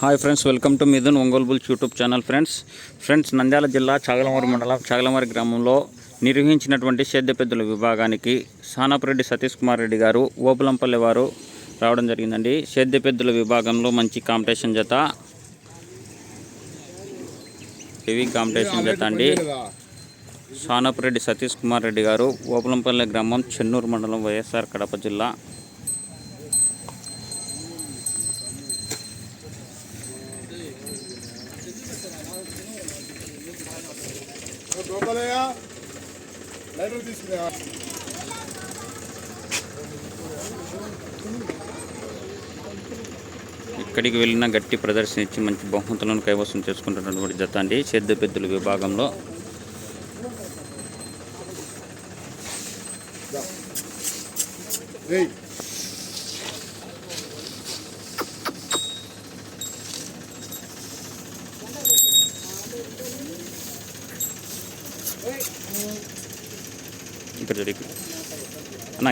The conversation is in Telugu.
Hi friends welcome to Mithun Ongole bulls YouTube channel friends friends Nandyal జిల్లా చాగలమూరు మండలం చాగలమారి గ్రామంలో నిర్వహించినటువంటి సేద్య పెద్దల విభాగానికి సానాపురెడ్డి సతీష్ కుమార్ రెడ్డి గారు ఓపులంపల్లి వారు రావడం జరిగిందండి. సేద్య పెద్దల విభాగంలో మంచి కాంపిటీషన్ జత హెవీ కాంపిటీషన్ జత అండి. సానపురెడ్డి సతీష్ కుమార్ రెడ్డి గారు ఓపులంపల్లి గ్రామం చెన్నూరు మండలం వైఎస్ఆర్ కడప జిల్లా. గోపాలయ్య లైటర్ తీసుకురా. ఇక్కడికి వెళ్ళిన గట్టి ప్రదర్శన ఇచ్చి మంచి బహుమతులను కైవసం చేసుకుంటున్నటువంటి జత అండి సేద్య పెద్దల విభాగంలో. రేయ్. ఇక్కడ చూడు ఇక్కడ. అన్నా